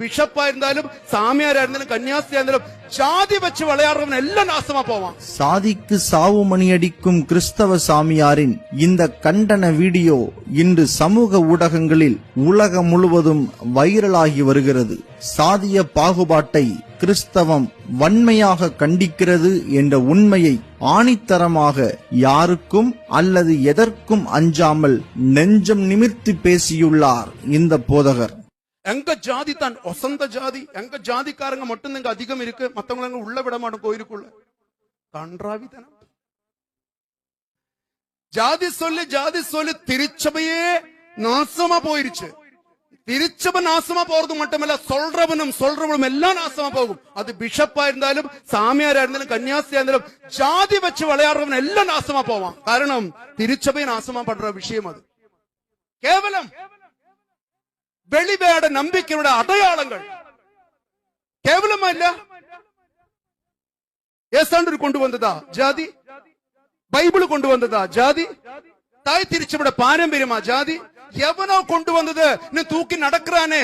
பிஷப்பா இருந்தாலும் சாமியாரா இருந்தாலும் கன்னியாஸ்திரியா இருந்தாலும் ஜாதி வச்சு விளையாடுறவன் எல்லாம் நாசமா போவான் சாதிக்கு சாவு மணியடிக்கும் கிறிஸ்தவ சாமியாரின் இந்த கண்டன வீடியோ இன்று சமூக ஊடகங்களில் உலகம் முழுவதும் வைரலாகி வருகிறது சாதிய பாகுபாட்டை கிறிஸ்தவம் வன்மையாக கண்டிக்கிறது என்ற உண்மையை ஆணித்தரமாக யாருக்கும் அல்லது எதற்கும் அஞ்சாமல் நெஞ்சம் நிமிர்த்தி பேசியுள்ளார் இந்த போதகர் எங்க ஜாதி தான் ஒசந்த ஜாதி எங்க ஜாதிக்காரங்க மட்டும் இங்க அதிகம் இருக்கு மத்தவங்க அங்க உள்ள விட மாட்டோம் கோயிலுக்குள்ள கன்றாவித்தனம் ஜாதி சொல்லி ஜாதி சொல்லி திருச்சபையே நாசமா போயிருச்சு திருச்சபை நாசமா போறது மட்டுமல்ல சொல்றவனும் சொல்றவனும் எல்லாம் நாசமா போகும் அது பிஷப்பா இருந்தாலும் சாமியாரா இருந்தாலும் கன்னியாஸ்திரியா இருந்தாலும் ஜாதி வச்சு விளையாடுறவன் எல்லாம் நாசமா போவான் காரணம் திருச்சபை நாசமா இல்ல? ஏசாண்டு கொண்டு வந்ததா? ஜாதி? பைபிள் கொண்டு வந்ததா? ஜாதி? தாய் திருச்சபட பாரம்பரியமா? ஜாதி? எவனோ கொண்டு வந்தது? நீ தூக்கி நடக்கிறானே.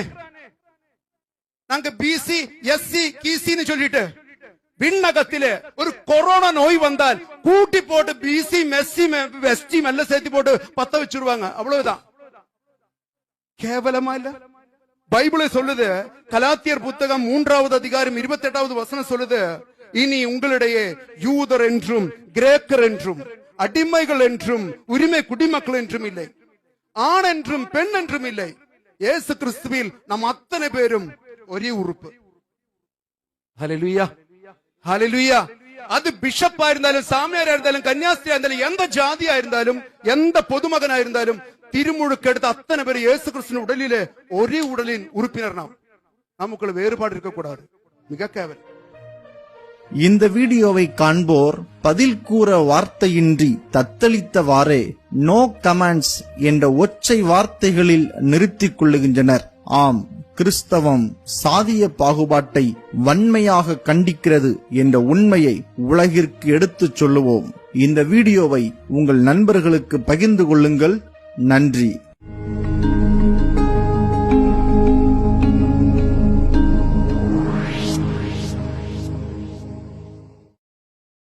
நாங்க பிசி எஸ்சி கிசின்னு சொல்லிட்டு விண்ணகத்திலே ஒரு கொரோனா நோய் வந்தால் கூட்டி போட்டு பிசி மெஸ்சி வெஸ்டி மெல்ல சேர்த்து போட்டு பத்த வச்சிருவாங்க. அவ்வளவுதான். கேவலமா இல்ல பைபிளை சொல்லுது கலாத்தியர் புத்தகம் மூன்றாவது அதிகாரம் இருபத்தி எட்டாவது வசனம் சொல்லுது இனி உங்களிடையே யூதர் என்றும் கிரேக்கர் என்றும் அடிமைகள் என்றும் உரிமை குடிமக்கள் என்றும் இல்லை ஆண் என்றும் பெண் என்றும் இல்லை இயேசு கிறிஸ்துவில் நம் அத்தனை பேரும் ஒரே உறுப்பு ஹalleluya ஹalleluya அது பிஷப்பா இருந்தாலும் சாமியாரா இருந்தாலும் கன்னியாஸ்திரியா இருந்தாலும் எந்த ஜாதியா இருந்தாலும் எந்த அத்தனை பேர் இயேசு கிறிஸ்துவின் உடலிலே ஒரே உடலின் உறுப்பினர் நாம். நமக்குள்ள வேறுபாடு இருக்கக்கூடாது. மிக கேவல். இந்த வீடியோவை காண்போர் பதில் கூற வார்த்தையின்றி தத்தளித்தவாறே நோ கமெண்ட்ஸ் என்ற ஒற்றை வார்த்தைகளில் நிறுத்திக் கொள்ளுகின்றனர். ஆம் கிறிஸ்தவம் சாதிய பாகுபாட்டை வன்மையாக கண்டிக்கிறது என்ற உண்மையை உலகிற்கு எடுத்துச் சொல்லுவோம். இந்த வீடியோவை உங்கள் நண்பர்களுக்கு பகிர்ந்து கொள்ளுங்கள். நன்றி